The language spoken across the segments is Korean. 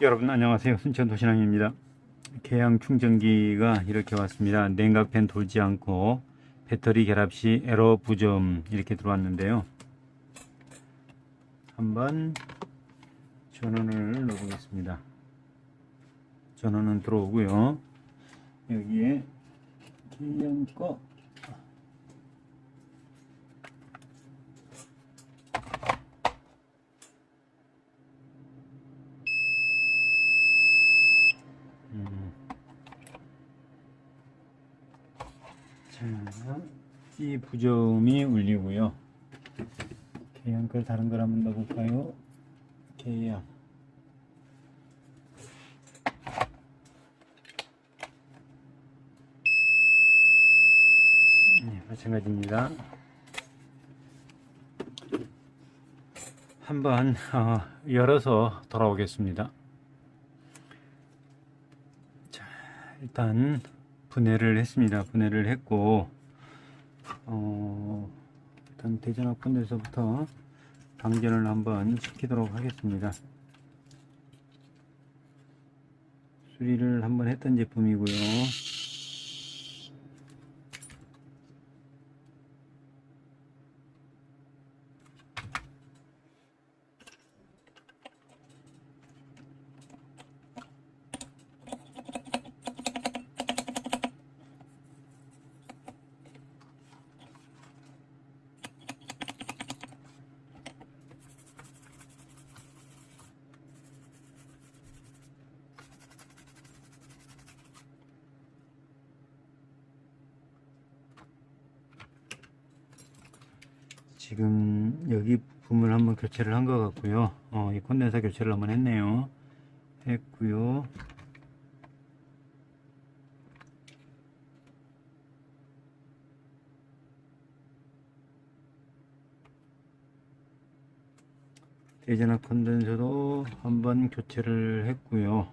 여러분 안녕하세요. 순천 도시락입니다. 계양 충전기가 이렇게 왔습니다. 냉각팬 돌지 않고 배터리 결합 시 에러 부점 이렇게 들어왔는데요. 한번 전원을 넣어보겠습니다. 전원은 들어오고요. 여기에 계양 거 자, 이 부점이 울리고요. 계양 걸 다른 걸 한번 넣어볼까요? 계양. 네, 마찬가지입니다. 한번 어, 열어서 돌아오겠습니다. 자, 일단 분해를 했습니다. 분해를 했고, 어, 일단 대전학 분에서부터 방전을 한번 시키도록 하겠습니다. 수리를 한번 했던 제품이고요. 지금 여기 부품을 한번 교체를 한 것 같고요. 어, 이 콘덴서 교체를 한번 했네요. 했고요. 대전압 콘덴서도 한번 교체를 했고요.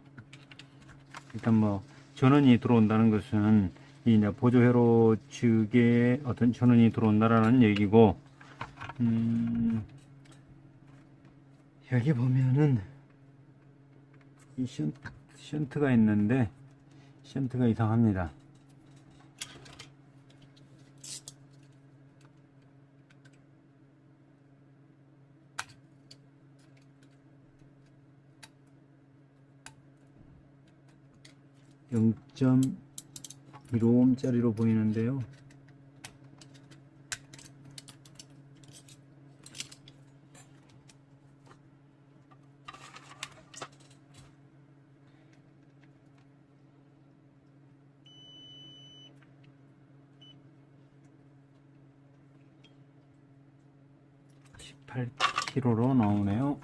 일단 뭐 전원이 들어온다는 것은 이 이제 보조 회로 측에 어떤 전원이 들어온다라는 얘기고 음, 여기 보면은 이 션트, 션트가 있는데 션트가 이상합니다. 영 0.15ohm짜리로 보이는데요. (18 kg로 나오네요)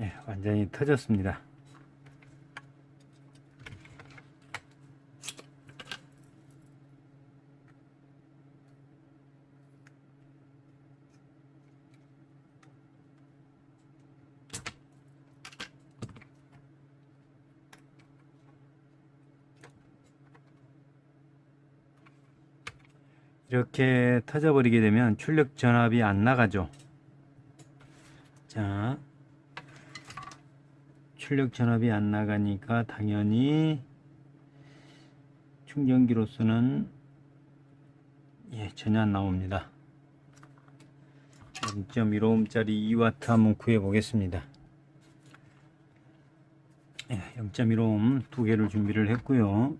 예, 완전히 터졌습니다. 이렇게 터져버리게 되면 출력 전압이 안 나가죠. 자, 출력 전압이 안 나가니까 당연히 충전기로서는 예, 전혀 안 나옵니다. 0.15ohm짜리 2W 한번 구해 보겠습니다. 예, 0.15ohm 두 개를 준비를 했고요.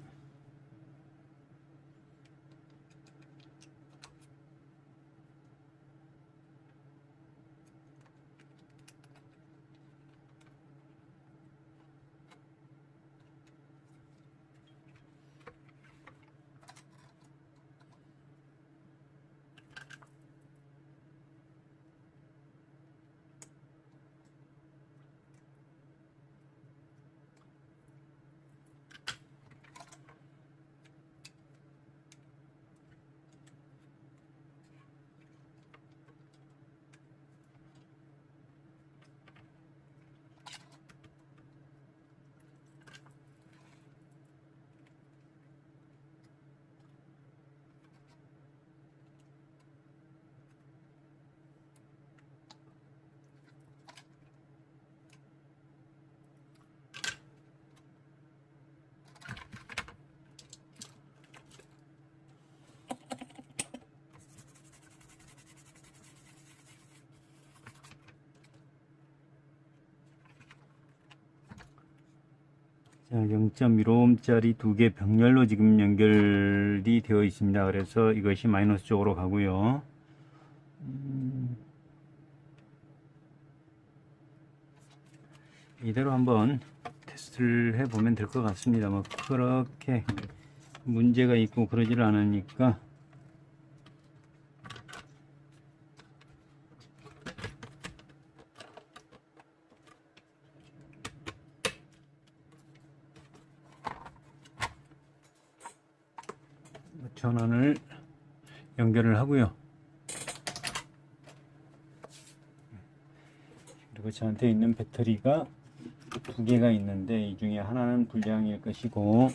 자, 0.15ohm짜리 두 개 병렬로 지금 연결이 되어 있습니다. 그래서 이것이 마이너스 쪽으로 가고요. 음, 이대로 한번 테스트를 해보면 될 것 같습니다. 뭐 그렇게 문제가 있고 그러지를 않으니까 전원을 연결을 하고요. 그리고 저한테 있는 배터리가 두 개가 있는데 이 중에 하나는 불량일 것이고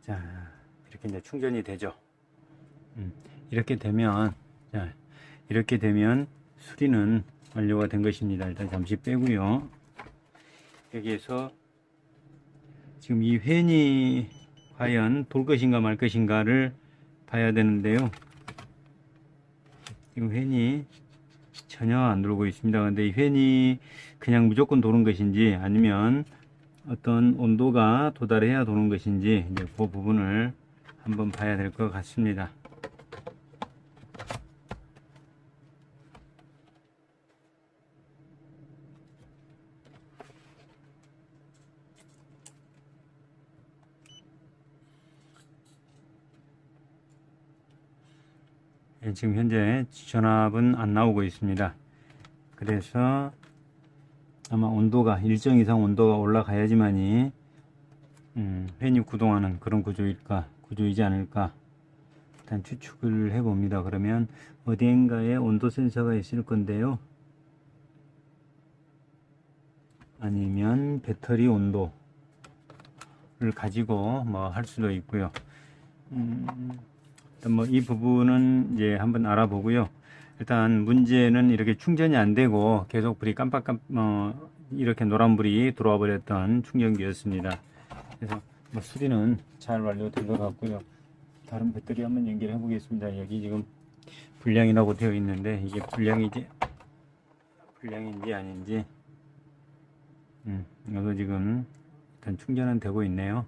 자 이렇게 이제 충전이 되죠. 음, 이렇게 되면 자 이렇게 되면 수리는 완료가 된 것입니다. 일단 잠시 빼고요. 여기에서 지금 이 펜이 과연 돌 것인가 말 것인가를 봐야 되는데요. 지금 펜이 전혀 안 돌고 있습니다. 근데 이 펜이 그냥 무조건 도는 것인지 아니면 어떤 온도가 도달해야 도는 것인지 이제 그 부분을 한번 봐야 될 것 같습니다. 지금 현재 전압은 안 나오고 있습니다. 그래서 아마 온도가 일정 이상 온도가 올라가야지만이 음, 팬이 구동하는 그런 구조일까 구조이지 않을까 일단 추측을 해 봅니다. 그러면 어디엔가에 온도 센서가 있을 건데요. 아니면 배터리 온도를 가지고 뭐 할 수도 있고요. 음, 뭐 이 부분은 이제 한번 알아보고요. 일단 문제는 이렇게 충전이 안 되고 계속 불이 깜빡깜 어, 이렇게 노란 불이 들어와 버렸던 충전기였습니다. 그래서 뭐 수리는 잘 완료된 것 같고요. 다른 배터리 한번 연결해 보겠습니다. 여기 지금 불량이라고 되어 있는데 이게 불량이지 불량인지 아닌지 음, 이것도 지금 일단 충전은 되고 있네요.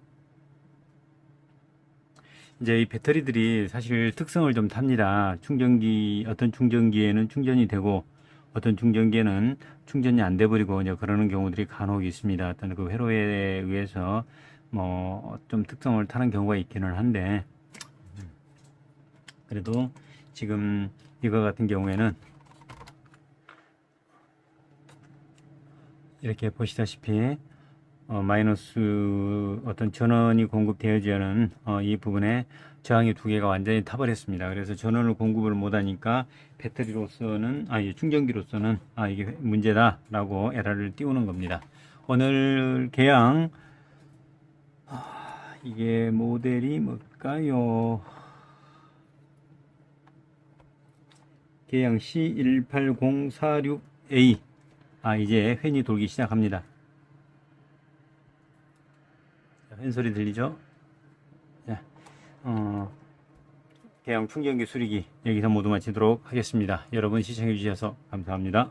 이제 이 배터리들이 사실 특성을 좀 탑니다. 충전기, 어떤 충전기에는 충전이 되고, 어떤 충전기에는 충전이 안 돼 버리고, 이제 그러는 경우들이 간혹 있습니다. 어떤 그 회로에 의해서, 뭐, 좀 특성을 타는 경우가 있기는 한데, 그래도 지금 이거 같은 경우에는, 이렇게 보시다시피, 어, 마이너스 어떤 전원이 공급되어지 않은 어, 이 부분에 저항이 두 개가 완전히 타버렸습니다. 그래서 전원을 공급을 못하니까 배터리로서는 아, 이 충전기로서는 아 이게 문제다라고 에러를 띄우는 겁니다. 오늘 개양 아, 이게 모델이 뭘까요? 개양 C18046A 아 이제 팬이 돌기 시작합니다. 팬 소리 들리죠? 자, 어, 대형 충전기 수리기 여기서 모두 마치도록 하겠습니다. 여러분 시청해 주셔서 감사합니다.